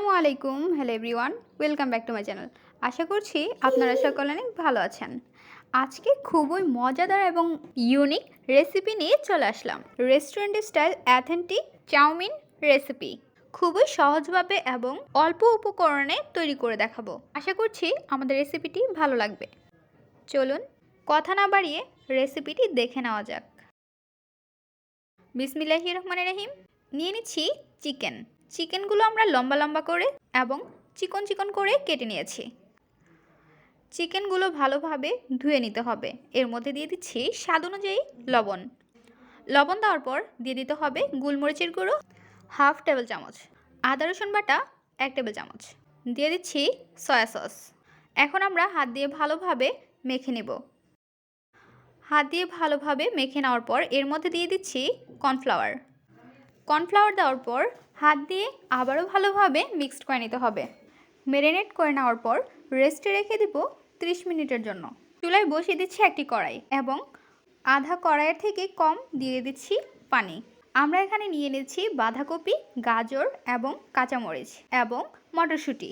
আসসালামু আলাইকুম। Hello everyone welcome back to my channel আশা করছি আপনারা সকলে অনেক ভালো আছেন। আজকে খুবই মজাদার এবং ইউনিক রেসিপি নিয়ে চলে আসলাম। Restaurant style authentic chow mein recipe খুবই সহজভাবে এবং অল্প উপকরণে তৈরি করে দেখাবো। আশা করছি আমাদের রেসিপিটি ভালো লাগবে। চলুন, কথা না বাড়িয়ে রেসিপিটি দেখে নেওয়া যাক। বিসমিল্লাহি রহমানির রহিম। নিয়ে নিচ্ছি চিকেন। চিকেনগুলো আমরা লম্বা লম্বা করে এবং চিকন চিকন করে কেটে নিয়েছি। চিকেনগুলো ভালোভাবে ধুয়ে নিতে হবে। এর মধ্যে দিয়ে দিচ্ছি স্বাদ অনুযায়ী লবণ। লবণ দেওয়ার পর দিয়ে দিতে হবে গোলমরিচের গুঁড়ো, হাফ টেবিল চামচ, আদা রসুন বাটা, এক টেবিল চামচ। দিয়ে দিচ্ছি সয়া সস। এখন আমরা হাত দিয়ে ভালোভাবে মেখে নেব। হাত দিয়ে ভালোভাবে মেখে নেওয়ার পর এর মধ্যে দিয়ে দিচ্ছি কর্নফ্লাওয়ার। কর্নফ্লাওয়ার দেওয়ার পর হাত দিয়ে আবারও ভালোভাবে মিক্সড করে নিতে হবে। মেরিনেট করে নেওয়ার পর রেস্টে রেখে দিব 30 মিনিটের জন্য। চুলায় বসিয়ে দিচ্ছি একটি কড়াই এবং আধা কড়াইয়ের থেকে কম দিয়ে দিচ্ছি পানি। আমরা এখানে নিয়ে নিচ্ছি বাঁধাকপি, গাজর এবং কাঁচামরিচ এবং মটরশুঁটি।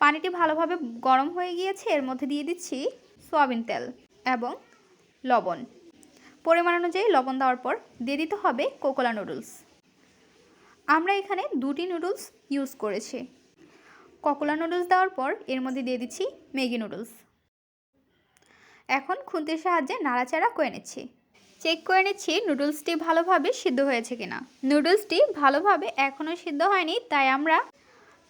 পানিটি ভালোভাবে গরম হয়ে গিয়েছে, এর মধ্যে দিয়ে দিচ্ছি সয়াবিন তেল এবং লবণ। পরিমাণ অনুযায়ী লবণ দেওয়ার পর দিয়ে দিতে হবে কোকোলা নুডলস। আমরা এখানে দুটি নুডলস ইউজ করেছি। ককোলা নুডলস দেওয়ার পর এর মধ্যে দিয়ে দিচ্ছি ম্যাগি নুডলস এখন খুন্তির সাহায্যে নাড়াচাড়া করে নিচ্ছি। চেক করে নিচ্ছি নুডলসটি ভালোভাবে সিদ্ধ হয়েছে কিনা। নুডলসটি ভালোভাবে এখনও সিদ্ধ হয়নি, তাই আমরা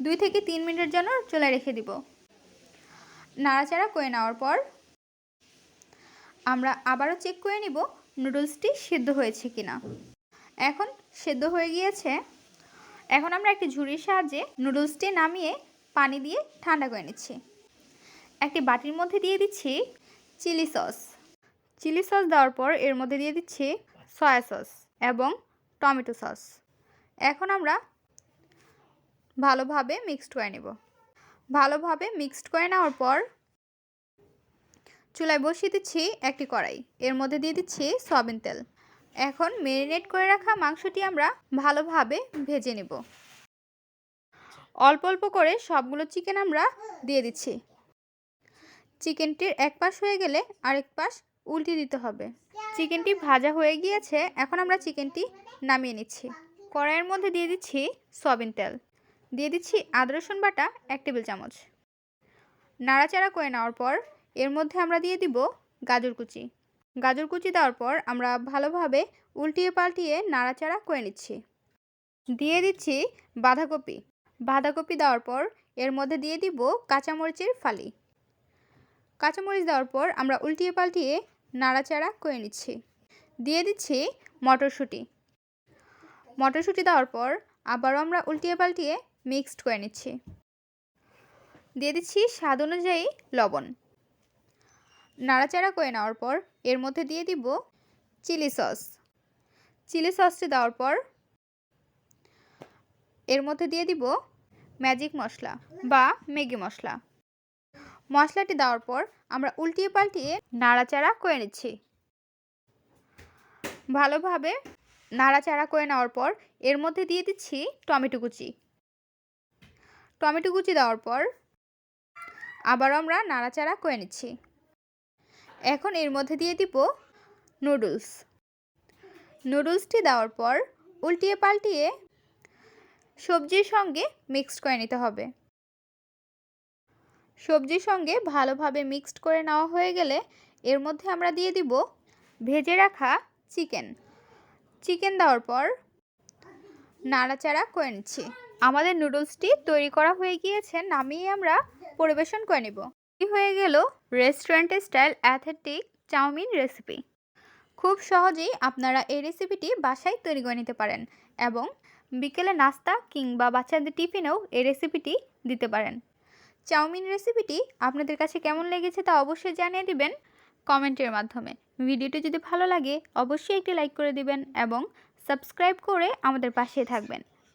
দুই থেকে তিন মিনিটের জন্য চলে রেখে দিব। নাড়াচাড়া করে নেওয়ার পর আমরা আবারও চেক করে নিব নুডলসটি সিদ্ধ হয়েছে কিনা। এখন সেদ্ধ হয়ে গিয়েছে এখন আমরা একটি ঝুড়ির সাহায্যে নুডলসটি নামিয়ে পানি দিয়ে ঠান্ডা করে নিচ্ছি। একটি বাটির মধ্যে দিয়ে দিচ্ছি চিলি সস। চিলি সস দেওয়ার পর এর মধ্যে দিয়ে দিচ্ছি সয়া সস এবং টমেটো সস। এখন আমরা ভালোভাবে মিক্সড করে নেব। ভালোভাবে মিক্সড করে নেওয়ার পর চুলায় বসিয়ে দিচ্ছি একটি কড়াই। এর মধ্যে দিয়ে দিচ্ছি সয়াবিন তেল। এখন মেরিনেট করে রাখা মাংসটি আমরা ভালোভাবে ভেজে নেব। অল্প অল্প করে সবগুলো চিকেন আমরা দিয়ে দিচ্ছি। চিকেনটির এক পাশ হয়ে গেলে আরেক পাশ উল্টে দিতে হবে। চিকেনটি ভাজা হয়ে গিয়েছে, এখন আমরা চিকেনটি নামিয়ে নিচ্ছি। কড়াইয়ের মধ্যে দিয়ে দিচ্ছি সয়াবিন তেল। দিয়ে দিচ্ছি আদা, রসুন বাটা এক টেবিল চামচ। নাড়াচাড়া করে নেওয়ার পর এর মধ্যে আমরা দিয়ে দিব গাজর কুচি। গাজর কুচি দেওয়ার পর আমরা ভালোভাবে উল্টিয়ে পাল্টিয়ে নাড়াচাড়া করে নিচ্ছি। দিয়ে দিচ্ছি বাঁধাকপি। বাঁধাকপি দেওয়ার পর এর মধ্যে দিয়ে দিব কাঁচামরিচের ফালি। কাঁচামরিচ দেওয়ার পর আমরা উল্টিয়ে পাল্টিয়ে নাড়াচাড়া করে নিচ্ছি। দিয়ে দিচ্ছি মটরশুঁটি। মটরশুঁটি দেওয়ার পর আবারও আমরা উল্টিয়ে পাল্টিয়ে মিক্সড করে নিচ্ছি। দিয়ে দিচ্ছি স্বাদ অনুযায়ী লবণ। নাড়াচাড়া করে নেওয়ার পর এর মধ্যে দিয়ে দিব চিলি সস। চিলি সসটি দেওয়ার পর এর মধ্যে দিয়ে দিব ম্যাজিক মশলা বা ম্যাগি মশলা। মশলাটি দেওয়ার পর আমরা উল্টিয়ে পাল্টিয়ে নাড়াচাড়া করে নিচ্ছি। ভালোভাবে নাড়াচাড়া করে নেওয়ার পর এর মধ্যে দিয়ে দিচ্ছি টমেটো কুচি। টমেটো কুচি দেওয়ার পর আবার আমরা নাড়াচাড়া করে নিচ্ছি। এখন এর মধ্যে দিয়ে দিব নুডলস নুডলসটি দেওয়ার পর উল্টিয়ে পাল্টিয়ে সবজির সঙ্গে মিক্সড করে নিতে হবে। সবজির সঙ্গে ভালোভাবে মিক্সড করে নেওয়া হয়ে গেলে এর মধ্যে আমরা দিয়ে দিব ভেজে রাখা চিকেন চিকেন দেওয়ার পর নাড়াচাড়া করে নিচ্ছি। আমাদের নুডলসটি তৈরি করা হয়ে গিয়েছে, নামিয়ে আমরা পরিবেশন করে নেব। হয়ে গেল রেস্টুরেন্টের স্টাইল অ্যাথেটিক চাউমিন রেসিপি খুব সহজেই আপনারা এই রেসিপিটি বাসায় তৈরি করে নিতে পারেন এবং বিকেলে নাস্তা কিংবা বাচ্চাদের টিফিনেও এই রেসিপিটি দিতে পারেন। চাউমিন রেসিপিটি আপনাদের কাছে কেমন লেগেছে তা অবশ্যই জানিয়ে দিবেন কমেন্টের মাধ্যমে। ভিডিওটি যদি ভালো লাগে, অবশ্যই একটি লাইক করে দিবেন এবং সাবস্ক্রাইব করে আমাদের পাশে থাকবেন।